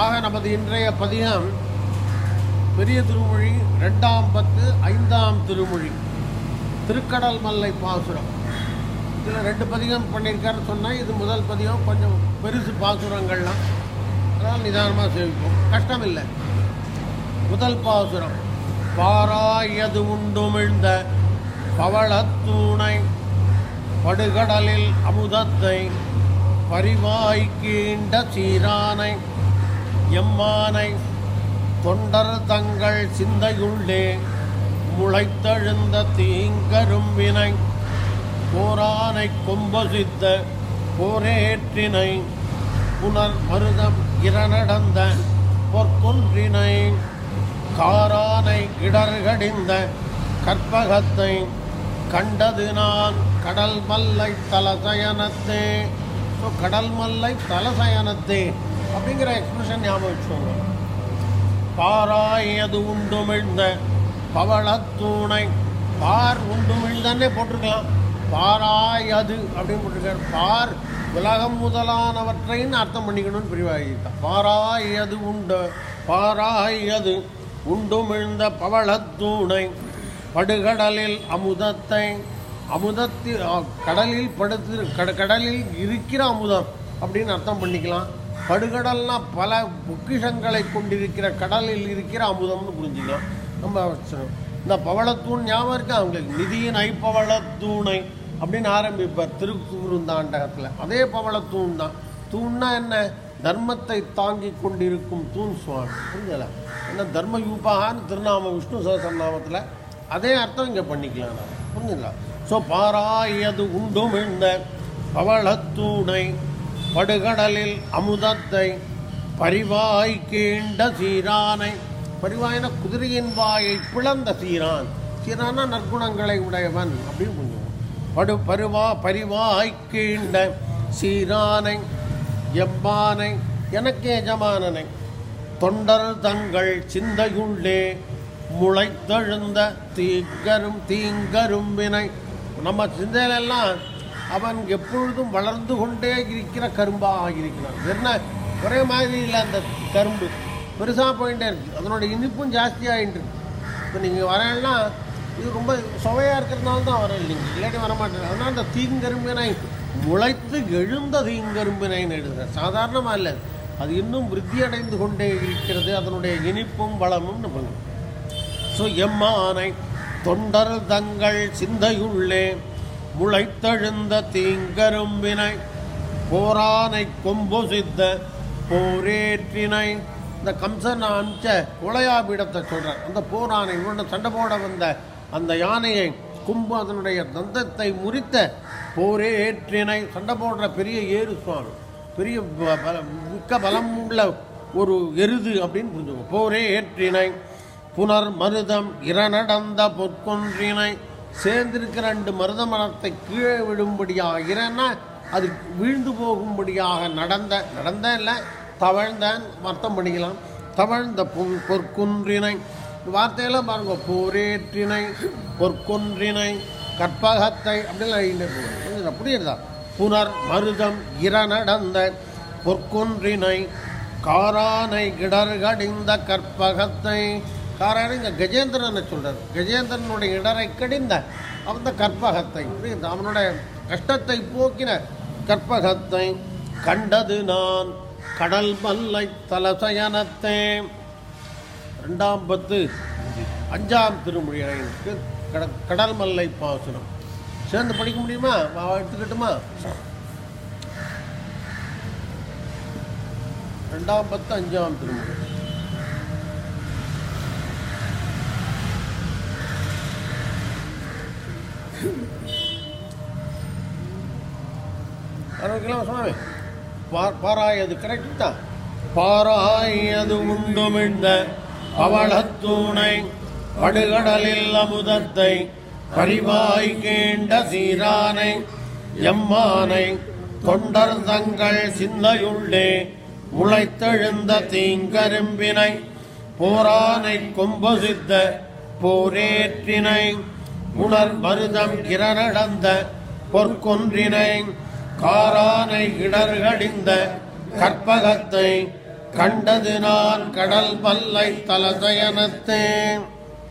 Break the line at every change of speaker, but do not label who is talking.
ஆக நமது இன்றைய பதிகம் பெரிய திருமொழி ரெண்டாம் பத்து ஐந்தாம் திருமொழி. திருக்கடல் மல்லை பாசுரம். இதில் ரெண்டு பதிகம் பண்ணியிருக்காருன்னு சொன்னால் இது முதல் பதிகம் கொஞ்சம் பெருசு பாசுரங்கள்லாம். அதனால் நிதானமாக சேவிப்போம். கஷ்டம் இல்லை முதல் பாசுரம். பாராயது உண்டுமிழ்ந்த பவளத்தூணை படுகடலில் அமுதத்தை பரிவாய்க்கீண்ட சீரானை. எம்மானை தொண்டர் தங்கள் சிந்தையுள்ளே முளைத்தெழுந்த தீங்கரும்பினை போரானை கொம்பசித்த போரேற்றினை புனர் மருதம் இரநடந்த பொற்கொன்றினை காரானை இடர்கடிந்த கற்பகத்தை கண்டது நான் கடல் மல்லை தலசயனத்தே. ஸோ கடல் மல்லை தலசயனத்தே. அப்படிங்கிற எக்ஸ்பிரஷன் ஞாபகம் வச்சுக்கோங்க. பாராயது உண்டுமிழ்ந்த பவளத்தூணை பார் உண்டுமிழ்ந்தன்னே போட்டிருக்கலாம். பாராயது அப்படின்னு போட்டிருக்காரு. பார் உலகம் முதலானவற்றைன்னு அர்த்தம் பண்ணிக்கணும்னு பிரிவாகிட்டான் பாராயது உண்டு பாராயது உண்டுமிழ்ந்த பவளத்தூணை படுகடலில் அமுதத்தை அமுதத்தில் கடலில் படுத்து கட கடலில் இருக்கிற அமுதம் அப்படின்னு அர்த்தம் பண்ணிக்கலாம். படுகடல்னா பல பொக்கிஷங்களை கொண்டிருக்கிற கடலில் இருக்கிற அமுதம்னு புரிஞ்சுக்கலாம் நம்ம இந்த பவளத்தூண் ஞாபகம் இருக்கு? அவங்களுக்கு நிதியின் ஐப்பவளத்தூணை அப்படின்னு ஆரம்பிப்பார் திருக்குறுந்தாண்டகத்தில் அதே பவளத்தூண் தான். தூண்னா என்ன? தர்மத்தை தாங்கி கொண்டிருக்கும் தூண் சுவாமி. புரிஞ்சல என்ன தர்ம யூபாகான்னு திருநாம விஷ்ணு சகசநாமத்தில் அதே அர்த்தம் இங்கே பண்ணிக்கலாம். நான் புரிஞ்சுங்களா ஸோ பாராயது உண்டும் இந்த பவளத்தூணை. படுகடலில் அமுதத்தை பரிவாய் கீண்ட சீரானை. பரிவாயின குதிரையின் வாயை பிளந்த சீரான். சீரான நற்குணங்களை உடையவன் அப்படின்னு புரிஞ்சுக்கணும். படு பருவா பரிவாய் கீண்ட சீரானை எம்மானை எனக்கு எஜமானனை. தொண்டர் தங்கள் சிந்தையுள்ளே முளைத்தெழுந்த தீங்கரும் தீங்கரும்பினை. நம்ம சிந்தையிலெல்லாம் அவன் எப்பொழுதும் வளர்ந்து கொண்டே இருக்கிற கரும்பாக இருக்கிறான் என்ன? ஒரே மாதிரி இல்லை அந்த கரும்பு. பெருசாக போயிட்டே இருக்கு. அதனோட இனிப்பும் ஜாஸ்தியாகிட்டு இருக்கு. இப்போ நீங்கள் வரேன்னா இது ரொம்ப சுவையாக இருக்கிறதுனால தான் வரேன் இல்லைங்க இல்லாட்டி வரமாட்டேன். அதனால் அந்த தீங்கரும்பினை முளைத்து எழுந்த தீங்கரும்பினைன்னு எழுதுகிறேன் சாதாரணமாக இல்லை. அது இன்னும் விருத்தி அடைந்து கொண்டே இருக்கிறது. அதனுடைய இனிப்பும் வளமும் நம்ம. ஸோ எம்மானை தொண்டர் தங்கள் சிந்தையுள்ளே முளைத்தெழுந்த தீங்கரும்பினை போரானை கொம்பொசித்த போரேற்றினை. இந்த கம்சன் அமிச்ச குளையாபீடத்தை சொல்கிறார் அந்த போரானை இவனோட சண்டை போட வந்த அந்த யானையை கும்பு அதனுடைய தந்தத்தை முறித்த போரே ஏற்றினை சண்டை போடுற பெரிய ஏறு சுவாமி பெரிய பல மிக்க பலம் உள்ள ஒரு எருது அப்படின்னு புரிஞ்சுக்கோ. போரே ஏற்றினை புனர் மருதம் இரணடந்த பொற்கொன்றினை சேர்ந்திருக்கிற ரெண்டு மருத மரத்தை கீழே விடும்படியாக இறன்னா அது வீழ்ந்து போகும்படியாக நடந்த நடந்த இல்லை தவழ்ந்தேன் அர்த்தம் பண்ணிக்கலாம். தவழ்ந்த பொன் பொற்குன்றினை வார்த்தையெல்லாம் பாருங்க போரேற்றினை பொற்குன்றினை கற்பகத்தை அப்படிலாம் அப்படி போகும் புனர் மருதம் இரணடந்த பொற்குன்றினை காரானை கிடர்கடிந்த கற்பகத்தை காரணம் இங்கே கஜேந்திரனை சொல்கிறார் கஜேந்திரனுடைய இடரை கடிந்த அந்த கற்பகத்தை புரியுது? அவனுடைய கஷ்டத்தை போக்கின கற்பகத்தை கண்டது நான். கடல் மல்லை தலசயனத்தை ரெண்டாம் பத்து அஞ்சாம் திருமொழிக்கு கட கடல் மல்லை பாசுரம். சேர்ந்து படிக்க முடியுமா? எடுத்துக்கிட்டுமா எடுத்துக்கட்டுமா? ரெண்டாம் பத்து அஞ்சாம் திருமொழி. ஆரோக்கியமா சுவாமி பாராயது கரெக்ட் தான். பாராயது உண்டுமிழ்ந்த அவளத்தூணை படுகடலில் அமுதத்தை பரிவாய் கேண்ட சீரானை எம்மானை தொண்டர் தங்கள் சிந்தையுள்ளே முளைத்தெழுந்த தீங்கரும்பினை போரானை கொம்பொசித்த போரேற்றினை உணர் மருதம் கிரணடந்த பொற்கொன்றினை காரானை இடர்கடிந்த கற்பகத்தை கண்டது நான் கடல் பல்லை தலசயனத்தே.